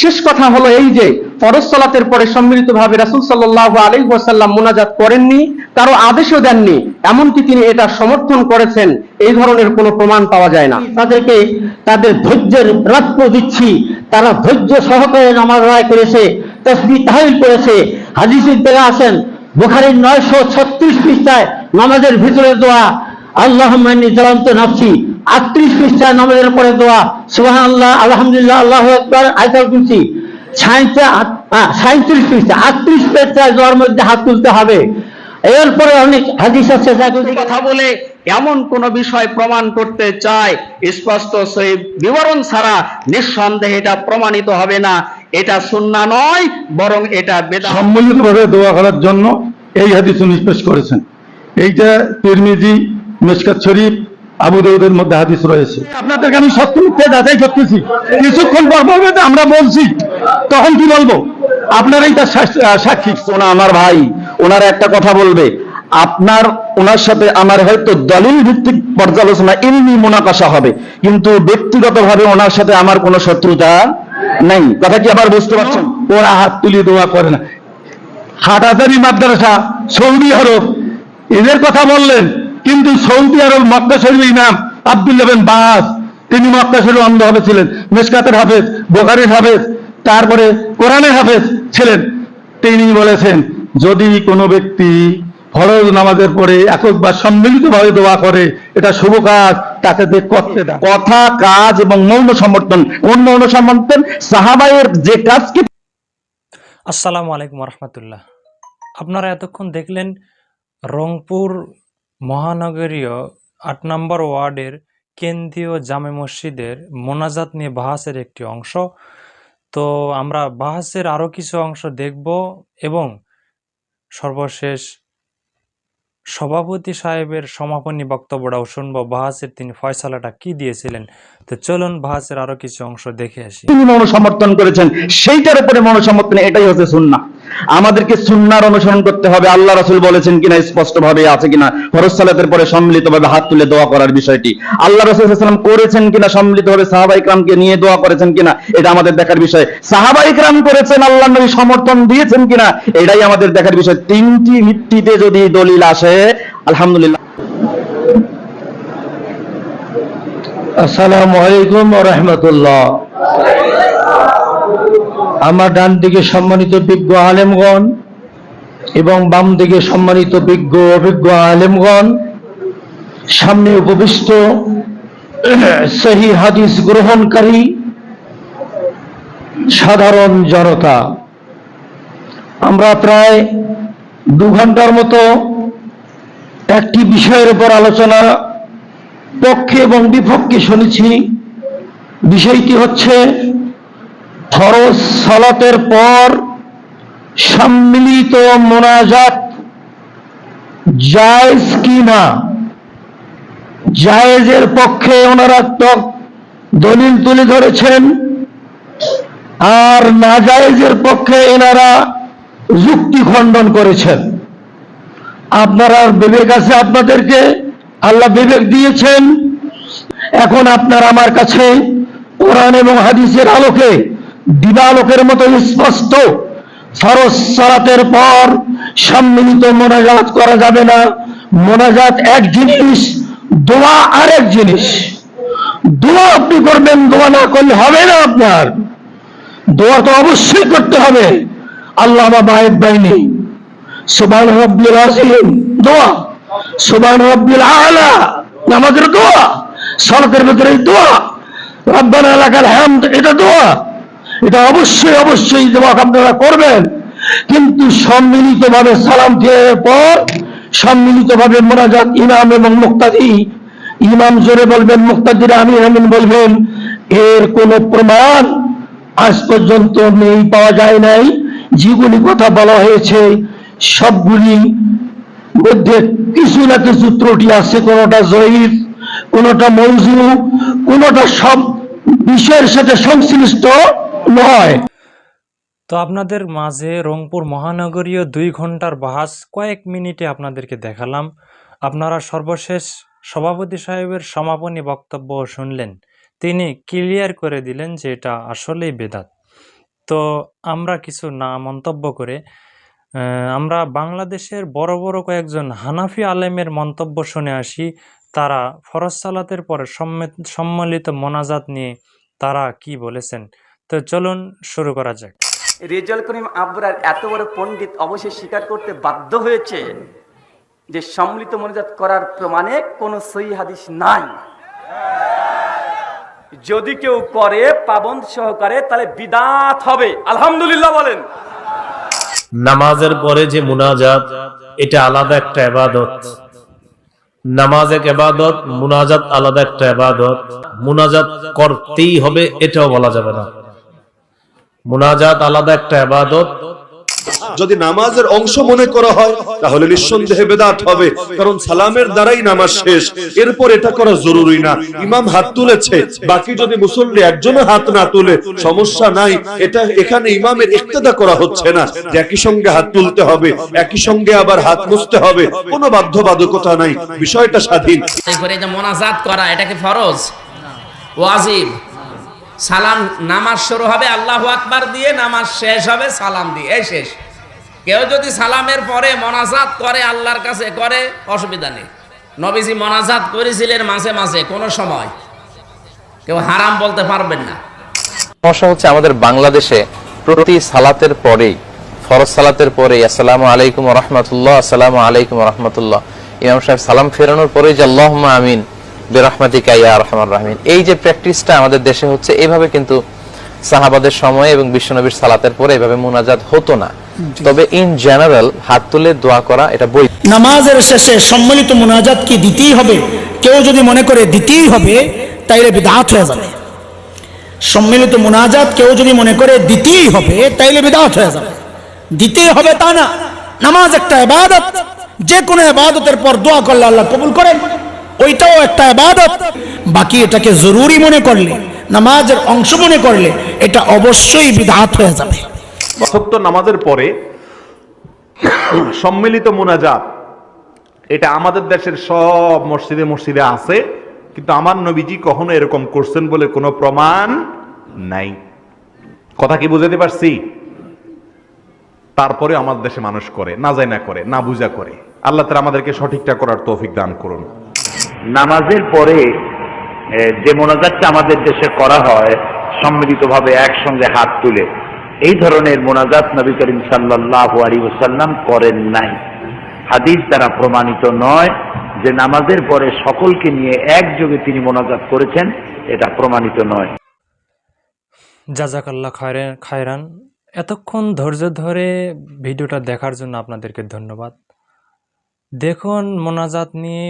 শেষ কথা হলো এই যে ফরজ সালাতের পরে সম্মিলিত ভাবে রাসুল সাল্লাহ আলী ওয়াসাল্লাম মোনাজাত করেননি, কারও আদেশও দেননি, এমনকি তিনি এটা সমর্থন করেছেন, এই ধরনের কোনো প্রমাণ পাওয়া যায় না। তাদেরকে তাদের ধৈর্যের প্রাপ্য দিচ্ছি, তারা ধৈর্য সহকারে নামাজ আদায় করেছে, তসবি তাহিল করেছে। হাদিসের বেলা আসেন বুখারির নয়শো ছত্রিশ পৃষ্ঠায় নামাজের ভিতরে দোয়া মানি এমন কোন বিষয় প্রমাণ করতে চায়, স্পষ্ট সেই, বিবরণ ছাড়া নিঃসন্দেহে এটা প্রমাণিত হবে না। এটা সুন্না নয়, বরং এটা বেদা সম্মিলিতভাবে দোয়া করার জন্য এই হাদিস উনি করেছেন। এইটা তিরমিজি মেশকাত শরীফ, আবু দাউদের মধ্যে হাদিস রয়েছে। আপনাদেরকে আমি সত্য মিথ্যে যাচাই করতেছি। কিছুক্ষণ পর আমরা বলছি, তখন কি বলব? আপনারাই তার সাক্ষী ওনা আমার ভাই, ওনার একটা কথা বলবে। আপনার, ওনার সাথে আমার হয়তো দলিল ভিত্তিক পর্যালোচনা এমনি মোনাকাশা হবে। কিন্তু ব্যক্তিগতভাবে ওনার সাথে আমার কোনো শত্রুতা নেই। কথা কি আবার বুঝতে পারছেন? ওরা হাত তুলে দোয়া করে না। হাটাজারি মাদ্রাসা, সৌদি আরব, এদের কথা বললেন। কিন্তু সৌদি আরব মক্কা শরীফ ইমাম আব্দুল্লাহ বিন বাস, তিনি মক্কা শরীফ অন্ধ হবে ছিলেন। মেসকাতের হাফেজ বোকারের হাফেজ, তারপরে কোরআনের হাফেজ ছিলেন। তিনি বলেছেন, যদি কোনো ব্যক্তি ফরজ নামাজের পরে একক বা সম্মিলিতভাবে দোয়া করে, এটা শুভ কাজ, তাকে করতে কথা, কাজ এবং মৌন সমর্থন, কোন মৌন সমর্থন? সাহাবায়ের যে কাজকে আসসালামু আলাইকুম রহমতুল্লাহ। আপনারা এতক্ষণ দেখলেন রংপুর মহানগরীয় আট নম্বর ওয়ার্ডের কেন্দ্রীয় জামে মসজিদের মোনাজাত নিয়ে বাহাসের একটি অংশ। তো আমরা বাহাসের আরও কিছু অংশ দেখব এবং সর্বশেষ সভাপতি সাহেবের সমাপনী বক্তব্যটাও শুনব। বাহাসের তিনি ফয়সালাটা কি দিয়েছিলেন? তো চলুন বাহাসের আরও কিছু অংশ দেখে আসি। তিনি মৌন সমর্থন করেছেন, সেইটার উপরে মৌন সমর্থন, এটাই হচ্ছে সুন্না আমাদেরকে সুন্নার অনুসরণ করতে হবে। আল্লাহ রাসূল বলেছেন কিনা স্পষ্ট ভাবে আছে কিনা? ফরজ সালাতের পরে সম্মিলিত ভাবে হাত তুলে দোয়া করার বিষয়টি। আল্লাহ রাসূল সাল্লাম করেছেন কিনা সম্মিলিত ভাবে সাহাবা ইকরামকে নিয়ে দোয়া করেছেন কিনা, এটা আমাদের দেখার বিষয়। সাহাবা ইকরাম করেছেন আল্লাহ নবী সমর্থন দিয়েছেন কিনা, এটাই আমাদের দেখার বিষয়। তিনটি ভিত্তিতে যদি দলিল আসে, আলহামদুলিল্লাহ। আসসালামু আলাইকুম রহমতুল্লাহ। আমার ডান দিকে সম্মানিত বিজ্ঞ আলেমগণ এবং বাম দিকে সম্মানিত বিজ্ঞ অভিজ্ঞ আলেমগণ, সামনে উপবিষ্ট সহি হাদিস গ্রহণকারী সাধারণ জনতা। আমরা প্রায় দু ঘণ্টার মতো একটি বিষয়ের উপর আলোচনা পক্ষে এবং বিপক্ষে শুনেছি। বিষয়টি হচ্ছে ফরজ সালাতের পর সম্মিলিত মোনাজাত জায়েজ কি না জায়েজের পক্ষে ওনারা তক দলিল তুলে ধরেছেন। আর নাজায়েজের পক্ষে এনারা যুক্তি খণ্ডন করেছেন। আপনারা বিবেক আছে আপনাদেরকে? আল্লাহ বিবেক দিয়েছেন। এখন আপনার আমার কাছে কোরআন এবং হাদিসের আলোকে দিবালোকের মতো স্পষ্ট। ফরজ সালাতের পর সম্মিলিত মোনাজাত করা যাবে না। মোনাজাত এক জিনিস, দোয়া আরেক জিনিস। দোয়া আপনি করবেন, দোয়া না করলে হবে না আপনার। দোয়া তো অবশ্যই করতে হবে। আল্লাহ বাবা বাহিনী সুবান রব্বুল আজিম দোয়া। সুবান রব্বুল আলা, নামাজের দোয়া। সড়কের ভেতরে দোয়া। রব্বানা লাকাল হামদ, এটা দোয়া। এটা অবশ্যই অবশ্যই দোয়া আপনারা করবেন। কিন্তু সম্মিলিতভাবে সালাম দেওয়ার পর সম্মিলিতভাবে মোনাজাত ইমাম এবং মুক্তাদি, ইমাম জোরে বলবেন, মুক্তাদিরা আমি আমিন বলবেন, এর কোনো প্রমাণ আজ পর্যন্ত নেই, পাওয়া যায় নাই। যেগুলি কথা বলা হয়েছে, সবগুলি মধ্যে কিছু না কিছু ত্রুটি আছে, কোনোটা জয়ীফ কোনোটা মৌজু, কোনোটা সব বিষয়ের সাথে সংশ্লিষ্ট। নয়। তো আপনাদের মাঝে রংপুর মহানগরীয় দুই ঘণ্টার বাহাস কয়েক মিনিটে আপনাদেরকে দেখালাম। আপনারা সর্বশেষ সভাপতি সাহেবের সমাপনী বক্তব্য শুনলেন। তিনি ক্লিয়ার করে দিলেন যে এটা আসলেই বেদাত। তো আমরা কিছু না মন্তব্য করে আমরা বাংলাদেশের বড় বড় কয়েকজন হানাফি আলেমের মন্তব্য শুনে আসি। তারা ফরজ সালাতের পরে সম্মে- সম্মিলিত মোনাজাত নিয়ে তারা কি বলেছেন? তো চলুন শুরু করা যাক। রেজাল করিম আবরার এত বড় পণ্ডিত অবশ্যই স্বীকার করতে বাধ্য হয়েছে যে সম্মিলিত মনোজাত করার প্রমাণে কোনো সহি হাদিস নাই। যদি কেউ করে পাবন সহকারে তাহলে বিদাত হবে। আলহামদুলিল্লাহ বলেন। নামাজের পরে যে মুনাজাত এটা আলাদা একটা এবাদত। নামাজ এক এবাদত মুনাজাত আলাদা একটা এবাদত। মুনাজাত করতেই হবে এটাও বলা যাবে না। মুনাজাত আলাদা একটা এবাদত যদি নামাজের অংশ মনে করা হয় তাহলে নিঃসন্দেহে বেদাত হবে কারণ সালামের দ্বারাই নামাজ শেষ। এরপর এটা করা জরুরি না। ইমাম হাত তুলেছে। বাকি যদি মুসল্লি একজনও হাত না তুলে সমস্যা নাই। এটা এখানে ইমামের ইক্তেদা করা হচ্ছে না। যে একই সঙ্গে হাত তুলতে হবে একই সঙ্গে আবার হাত মুছতে হবে কোনো বাধ্যবাধকতা নাই। বিষয়টা স্বাধীন। মোনাজাত করা এটা কি ফরজ? ওয়াজিব। সালাম, নামাজ শুরু হবে, আল্লাহ আকবার দিয়ে নামাজ শেষ হবে, সালাম দিয়ে, এই শেষ। কেউ যদি সালামের পরে মোনাজাত করে, আল্লাহর কাছে করে, অসুবিধা নেই। নবীজি মোনাজাত করেছিলেন মাঝে মাঝে, কোনো সময়। কেউ হারাম বলতে পারবেন না। সমস্যা হচ্ছে আমাদের বাংলাদেশে প্রতি সালাতের পরেই, ফরজ সালাতের পরেই, আসসালামু আলাইকুম রহমতুল্লাহ, আসসালামু আলাইকুম রহমতুল্লাহ। ইমাম সাহেব সালাম ফেরানোর পরেই যে আল্লাহ আমিন বেরহমাতিকা ইয়া রহমান রাহমিন। এই যে প্র্যাকটিসটা আমাদের দেশে হচ্ছে এইভাবে কিন্তু সাহাবাদের সময় এবং বিশ্বনবীর সালাতের পরে এইভাবে মুনাজাত হতো না। তবে ইন জেনারেল হাত তুলে দোয়া করা এটা বই নামাজের শেষে সম্মিলিত মোনাজাত কি দিতেই হবে? কেউ যদি মনে করে দিতেই হবে তাইলে বিদাত হয়ে যাবে। সম্মিলিত মোনাজাত কেউ যদি মনে করে দিতেই হবে তাইলে বিদাত হয়ে যাবে। দিতেই হবে তা না। নামাজ একটা ইবাদত। যে কোনো ইবাদতের পর দোয়া করলে আল্লাহ কবুল করেন। ওইটাও একটা ইবাদত। বাকি এটাকে জরুরি মনে করলে, নামাজের অংশ মনে করলে, এটা অবশ্যই বিধাত হয়ে যাবে। সত্য নামাজের পরে সম্মিলিত মোনাজাত, এটা আমাদের দেশের সব মসজিদে মসজিদে আছে, কিন্তু আমার নবীজি কখনো এরকম করছেন বলে কোনো প্রমাণ নাই। কথা কি বুঝাতে পারছি? তারপরে আমাদের দেশে মানুষ করে, না যায় না করে, না বুঝা করে। আল্লাহ তালা আমাদেরকে সঠিকটা করার তৌফিক দান করুন। নামাজের পরে যে মোনাজাতটা আমাদের দেশে করা হয়, সম্মিলিতভাবে একসঙ্গে হাত তুলে, এই ধরনের মোনাজাত নবী করিম সাল্লাল্লাহু আলাইহি ওয়াসাল্লাম করেন নাই। হাদিস দ্বারা প্রমাণিত নয় যে নামাজের পরে সকলকে নিয়ে একযোগে তিনি মোনাজাত করেছেন, এটা প্রমাণিত নয়। জাজাকাল্লাহ খায়রে, খায়রান। এতক্ষণ ধৈর্য ধরে ভিডিওটা দেখার জন্য আপনাদেরকে ধন্যবাদ। দেখুন, মোনাজাত নিয়ে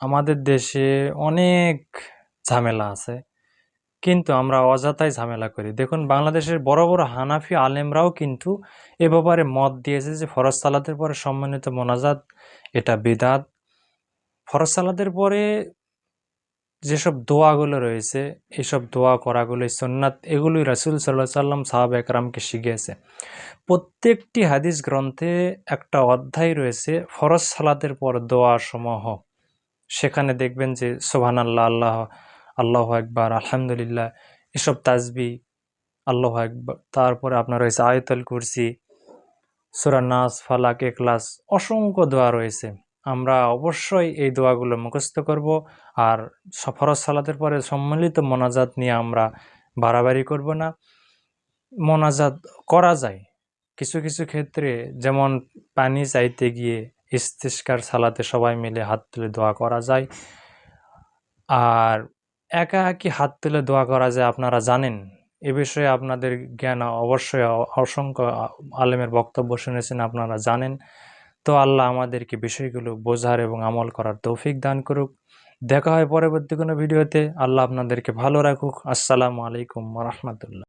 আমাদের দেশে অনেক ঝামেলা আছে, কিন্তু আমরা অযথাই ঝামেলা করি। দেখুন, বাংলাদেশের বড় বড় হানাফি আলেমরাও কিন্তু এ ব্যাপারে মত দিয়েছে যে ফরজ সালাতের পরে সম্মানিত মোনাজাত, এটা বিদাত। ফরজ সালাতের পরে যেসব দোয়াগুলো রয়েছে এইসব দোয়া করাগুলোই সুন্নাত, এগুলোই রাসুল সাল্লাহ সাল্লাম সাহাব একরামকে শিখিয়েছে। প্রত্যেকটি হাদিস গ্রন্থে একটা অধ্যায় রয়েছে, ফরজ সালাতের পর দোয়া সমূহ। সেখানে দেখবেন যে সোহান আল্লাহ আল্লাহ আল্লাহ একবার আলহামদুলিল্লাহ, এসব তাজবি আল্লাহ একবার তারপরে আপনার রয়েছে আয়তল কুরসি, সুরা নাস, ফালাক এক্লাস অসংখ্য দোয়া রয়েছে। আমরা অবশ্যই এই দোয়াগুলো মুখস্থ করব আর ফরজ সালাতের পরে সম্মিলিত মোনাজাত নিয়ে আমরা বাড়াবাড়ি করব না। মোনাজাত করা যায়। কিছু কিছু ক্ষেত্রে যেমন পানি চাইতে গিয়ে ইস্তিস্কার, সালাতে সবাই মিলে হাত তুলে দোয়া করা যায়। আর একা একই হাত তুলে দোয়া করা যায় আপনারা জানেন? এ বিষয়ে আপনাদের জ্ঞান অবশ্যই অসংখ্য আলেমের বক্তব্য শুনেছেন, আপনারা জানেন। তো আল্লাহ আমাদেরকে বিষয়গুলো বোঝার এবং আমল করার তৌফিক দান করুক। দেখা হয় পরবর্তী কোনো ভিডিওতে। আল্লাহ আপনাদেরকে ভালো রাখুক। আসসালামু আলাইকুম রহমতুল্লাহ।